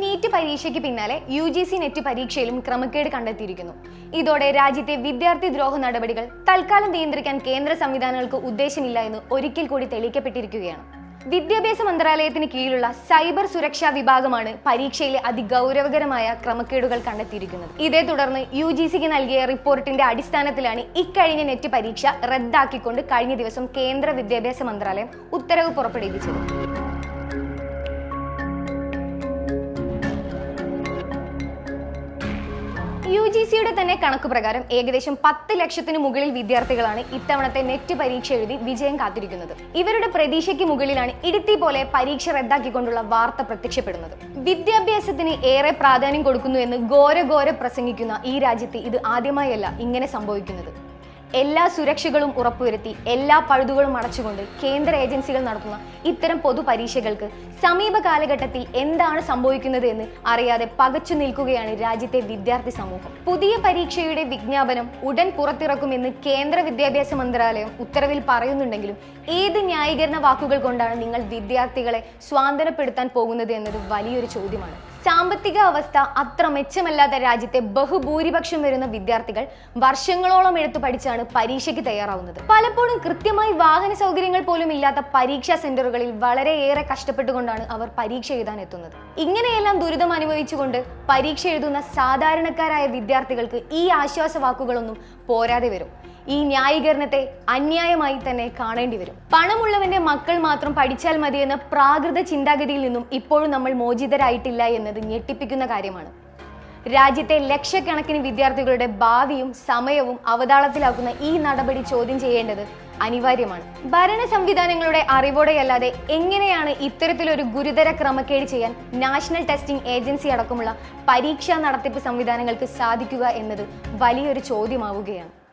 NEET പരീക്ഷയ്ക്ക് പിന്നാലെ U G C net പരീക്ഷയിലും ക്രമക്കേട് കണ്ടെത്തിയിരിക്കുന്നു. ഇതോടെ രാജ്യത്തെ വിദ്യാർത്ഥി ദ്രോഹ നടപടികൾ തൽക്കാലം നിയന്ത്രിക്കാൻ കേന്ദ്ര സംവിധാനങ്ങൾക്ക് ഉദ്ദേശമില്ല എന്ന് ഒരിക്കൽ കൂടി തെളിയിക്കപ്പെട്ടിരിക്കുകയാണ്. വിദ്യാഭ്യാസ മന്ത്രാലയത്തിന് കീഴിലുള്ള സൈബർ സുരക്ഷാ വിഭാഗമാണ് പരീക്ഷയിലെ അതിഗൗരവകരമായ ക്രമക്കേടുകൾ കണ്ടെത്തിയിരിക്കുന്നത്. ഇതേ തുടർന്ന് യു ജി സിക്ക് നൽകിയ റിപ്പോർട്ടിന്റെ അടിസ്ഥാനത്തിലാണ് ഇക്കഴിഞ്ഞ നെറ്റ് പരീക്ഷ റദ്ദാക്കിക്കൊണ്ട് കഴിഞ്ഞ ദിവസം കേന്ദ്ര വിദ്യാഭ്യാസ മന്ത്രാലയം ഉത്തരവ് പുറപ്പെടുവിച്ചത്. യു ജി സിയുടെ തന്നെ കണക്ക് പ്രകാരം ഏകദേശം പത്ത് ലക്ഷത്തിന് മുകളിൽ വിദ്യാർത്ഥികളാണ് ഇത്തവണത്തെ നെറ്റ് പരീക്ഷ എഴുതി വിജയം കാത്തിരിക്കുന്നത്. ഇവരുടെ പ്രതീക്ഷയ്ക്ക് മുകളിലാണ് ഇടുത്തി പോലെ പരീക്ഷ റദ്ദാക്കിക്കൊണ്ടുള്ള വാർത്ത പ്രത്യക്ഷപ്പെടുന്നത്. വിദ്യാഭ്യാസത്തിന് ഏറെ പ്രാധാന്യം കൊടുക്കുന്നു എന്ന് ഘോര ഘോര പ്രസംഗിക്കുന്ന ഈ രാജ്യത്ത് ഇത് ആദ്യമായല്ല ഇങ്ങനെ സംഭവിക്കുന്നത്. എല്ലാ സുരക്ഷകളും ഉറപ്പുവരുത്തി എല്ലാ പഴുതുകളും അടച്ചുകൊണ്ട് കേന്ദ്ര ഏജൻസികൾ നടത്തുന്ന ഇത്തരം പൊതുപരീക്ഷകൾക്ക് സമീപ കാലഘട്ടത്തിൽ എന്താണ് സംഭവിക്കുന്നത് എന്ന് അറിയാതെ പകച്ചു നിൽക്കുകയാണ് രാജ്യത്തെ വിദ്യാർത്ഥി സമൂഹം. പുതിയ പരീക്ഷയുടെ വിജ്ഞാപനം ഉടൻ പുറത്തിറക്കുമെന്ന് കേന്ദ്ര വിദ്യാഭ്യാസ മന്ത്രാലയം ഉത്തരവിൽ പറയുന്നുണ്ടെങ്കിലും ഏത് ന്യായീകരണ വാക്കുകൾ കൊണ്ടാണ് നിങ്ങൾ വിദ്യാർത്ഥികളെ സ്വാതന്ത്ര്യപ്പെടുത്താൻ പോകുന്നത് എന്നത് വലിയൊരു ചോദ്യമാണ്. സാമ്പത്തിക അവസ്ഥ അത്ര മെച്ചമല്ലാത്ത രാജ്യത്തെ ബഹുഭൂരിപക്ഷം വരുന്ന വിദ്യാർത്ഥികൾ വർഷങ്ങളോളം എടുത്തു പഠിച്ചാണ് പരീക്ഷയ്ക്ക് തയ്യാറാവുന്നത്. പലപ്പോഴും കൃത്യമായി വാഹന സൗകര്യങ്ങൾ പോലും ഇല്ലാത്ത പരീക്ഷാ സെന്ററുകളിൽ വളരെയേറെ കഷ്ടപ്പെട്ടുകൊണ്ടാണ് അവർ പരീക്ഷ എഴുതാൻ എത്തുന്നത്. ഇങ്ങനെയെല്ലാം ദുരിതം അനുഭവിച്ചുകൊണ്ട് പരീക്ഷ എഴുതുന്ന സാധാരണക്കാരായ വിദ്യാർത്ഥികൾക്ക് ഈ ആശ്വാസ വാക്കുകളൊന്നും പോരാതെ വരും. ഈ ന്യായീകരണത്തെ അന്യായമായി തന്നെ കാണേണ്ടി വരും. പണമുള്ളവന്റെ മക്കൾ മാത്രം പഠിച്ചാൽ മതി എന്ന പ്രാകൃത ചിന്താഗതിയിൽ നിന്നും ഇപ്പോഴും നമ്മൾ മോചിതരായിട്ടില്ല എന്നത് ഞെട്ടിപ്പിക്കുന്ന കാര്യമാണ്. രാജ്യത്തെ ലക്ഷക്കണക്കിന് വിദ്യാർത്ഥികളുടെ ഭാവിയും സമയവും അവതാളത്തിലാക്കുന്ന ഈ നടപടി ചോദ്യം ചെയ്യേണ്ടത് അനിവാര്യമാണ്. ഭരണ സംവിധാനങ്ങളുടെ അറിവോടെയല്ലാതെ എങ്ങനെയാണ് ഇത്തരത്തിലൊരു ഗുരുതര ക്രമക്കേട് ചെയ്യാൻ നാഷണൽ ടെസ്റ്റിംഗ് ഏജൻസി അടക്കമുള്ള പരീക്ഷാ നടത്തിപ്പ് സംവിധാനങ്ങൾക്ക് സാധിക്കുക എന്നത് വലിയൊരു ചോദ്യമാവുകയാണ്.